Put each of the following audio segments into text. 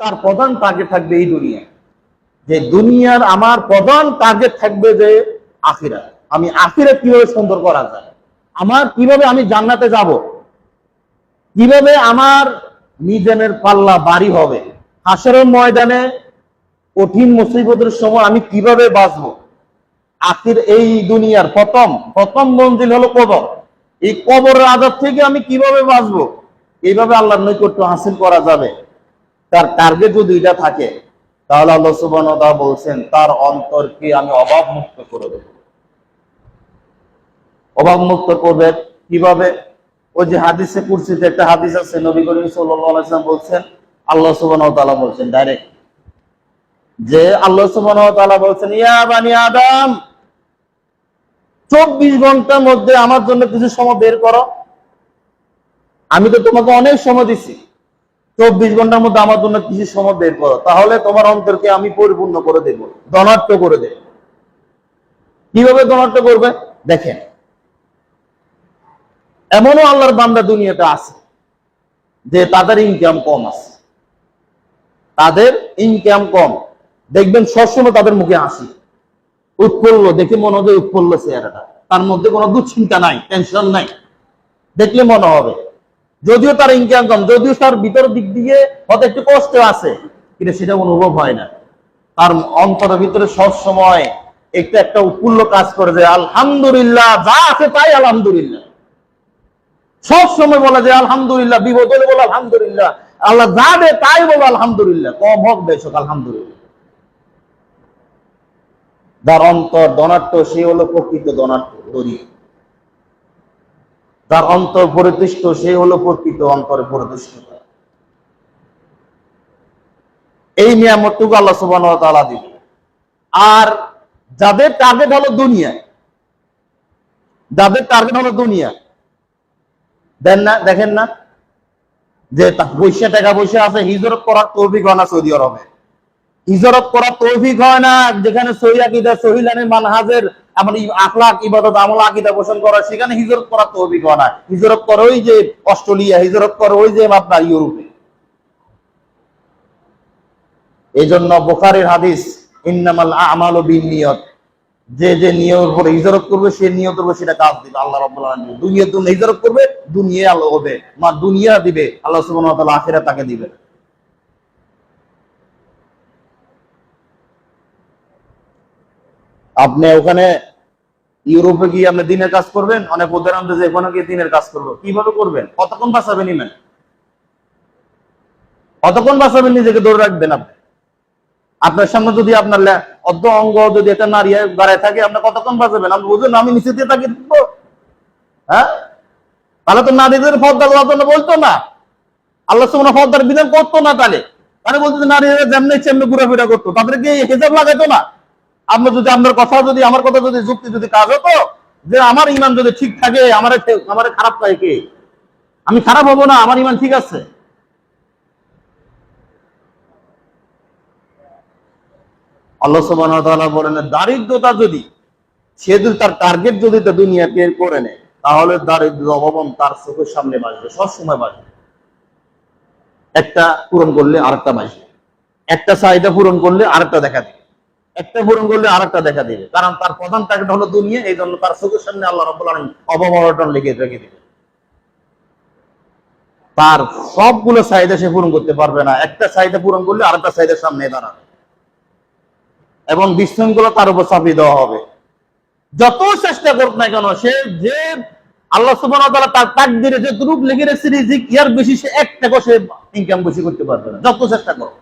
তার প্রধান টার্গেট থাকবে এই দুনিয়া যে দুনিয়ার আমার প্রধান টার্গেট থাকবে যে আখিরা আমি আখিরা কীভাবে সুন্দর করা যায়? আমার কীভাবে আমি জান্নাতে যাব? কীভাবে আমার মিজানের পাল্লা বাড়ি হবে? হাসরের ময়দানে কঠিন মুসিবতের সময় আমি কীভাবে বাঁচবো? আখির এই দুনিয়ার প্রথম প্রথম মঞ্জিল হলো কবর। এই কবরের আজাদ থেকে আমি কীভাবে বাঁচবো? এইভাবে আল্লাহর নৈকট্য হাসিল করা যাবে। তার টার্গেট যদি এটা থাকে। তাহলে আল্লাহ ওয়া বলছেন, তার অন্তরকে আমি অভাব মুক্ত করে দেব। অভাব মুক্ত করবে কীভাবে? ওই যে হাদিসে কুরসিতে একটা হাদিস আছে, নবী করিম ওয়াসাল্লাম বলছেন, আল্লাহ তাআলা বলছেন ডাইরেক্ট যে আল্লাহ তাআলা বলছেন, ইয়া বানি আদম, চব্বিশ ঘণ্টার মধ্যে আমার জন্য কিছু সময় বের করো। আমি তো তোমাকে অনেক সময় দিছি। চব্বিশ ঘণ্টার মধ্যে আমার জন্য কিছু সময় বের করো। তাহলে তোমার অন্তরকে আমি পরিপূর্ণ করে দেব ধনাট্য করে দেব। কীভাবে ধনাট্য করবে? দেখেন। এমনও আল্লাহর বান্দা দুনিয়াতে আছে যে তাদের ইনকাম কম আছে। তাদের ইনকাম কম। দেখবেন সবসময় তাদের মুখে হাসি। উৎপল্ল দেখে মনে হবে উৎপল্ল চেহারাটা। তার মধ্যে কোনো দুশ্চিন্তা নাই টেনশন নাই। দেখলে মনে হবে যদিও তার ইনকাম কম, যদিও তার ভিতর দিক দিয়ে হয়তো একটু কষ্ট আছে, কিন্তু সেটা অনুভব হয় না। তার অন্তরের ভিতরে সব সময় একটা একটা উৎফুল্ল কাজ করে যে, আলহামদুলিল্লাহ, যা আছে তাই আলহামদুলিল্লাহ। সব সময় বলা যায় আলহামদুলিল্লাহ বিপদ হলে বলো আলহামদুলিল্লাহ, আল্লাহ যা দে তাই বলো আলহামদুলিল্লাহ। কম হোক বেশ হোক আলহামদুলিল্লাহ। যার অন্তর ধনাট্য সে হলো প্রকৃত ধনাট্য গরিব যার অন্তর পরিতুষ্ট, সে হলো প্রকৃত অন্তরে পরিতুষ্ট। এই নিয়ামতটুকু আল্লাহ তাআলা দিবে আর যাদের টার্গেট হলো দুনিয়া, যাদের টার্গেট হলো দুনিয়া, দেন না, দেখেন না, যে পয়সা টাকা পয়সা আছে, হিজরত করার তৌফিক হয় না সৌদি আরবে। হিজরত করার তৌফিক হয় না। যেখানে সহি আকিদা মানহাজের এমন আখলাক, ইবাদত, আমল, আকিদা পোষণ করা, সেখানে হিজরত তৌফিক হয় না। হিজরত করে ওই যে অস্ট্রেলিয়া, হিজরত করে ওই যে আপনার ইউরোপে। এই জন্য বোখারের হাদিস, ইন্নামাল আমাল বিনিয়ত যে যে নিয়মের উপরে হিজরত করবে, সে নিয়ত করবে সেটা কাজ দিবে। আল্লাহ জন্য হিজরত করবে দুনিয়া আল্লাহ হবে। মা দুনিয়া দিবে, আল্লাহ তাআলা আখিরাত তাকে দিবে। আপনি ওখানে ইউরোপে গিয়ে আপনি দিনের কাজ করবেন, অনেক উদাহরণ যে ওখানে গিয়ে দিনের কাজ করব। কীভাবে করবেন? কতক্ষণ বাঁচাবেন ইমেন কতক্ষণ বাঁচাবেন নিজেকে ধরে রাখবেন আপনি? আপনার সামনে যদি আপনার অর্ধ অঙ্গ যদি একটা নারী দাঁড়ায় থাকে, আপনি কতক্ষণ বাঁচাবেন? আপনি বুঝুন, আমি নিচে দিয়ে তাকে হ্যাঁ? তাহলে তো নারীদের ফর্দা জন্য বলতো না। আল্লাহ সুমনা ফর্দার বিধান করতো না তাহলে। তাহলে বলতো নারীরা যেমনি চেমনি ঘুরাফেরা করতো। তাদেরকে হেজাব লাগাইতো না। আপনার যদি আপনার কথা যদি, আমার কথা যদি, যুক্তি যদি কাজ হতো, যে আমার ইমান যদি ঠিক থাকে, আমার আমার খারাপ পায় কে? আমি খারাপ হব না, আমার ইমান ঠিক আছে? আল্লাহ সুবহানাহু বলেন, দারিদ্রতা যদি, সে যদি তার টার্গেট যদি তার দুনিয়াকে করে নেয়, তাহলে দারিদ্র অভাবন তার চোখের সামনে বাঁচবে, সবসময় বাঁচবে। একটা পূরণ করলে আরেকটা বাঁচবে। একটা চাহিদা পূরণ করলে আরেকটা দেখা দিবে। একটা পূরণ করলে আরেকটা দেখা দিবে। কারণ তার প্রধান টার্গেট হলো দুনিয়া, এই জন্য তার চোখের সামনে আল্লাহ আলামিন অভাব অনটন রেখে দিবে। তার সবগুলো চাহিদা সে পূরণ করতে পারবে না। একটা চাহিদা পূরণ করলে আরেকটা চাহিদার সামনে দাঁড়াবে। এবং বিশৃঙ্খলা তার উপর চাপিয়ে দেওয়া হবে। যত চেষ্টা করুক না কেন, সে যে আল্লাহ তাআলা তার তাকদিরে যে রূপ লিখে রেখেছে, রিজিক, ইয়ার বেশি, সে এক টাকা সে ইনকাম বেশি করতে পারবে না। যত চেষ্টা করো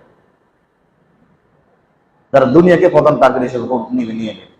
তারা দুনিয়াকে প্রধান টার্গেট হিসেবে নিয়ে নেবে।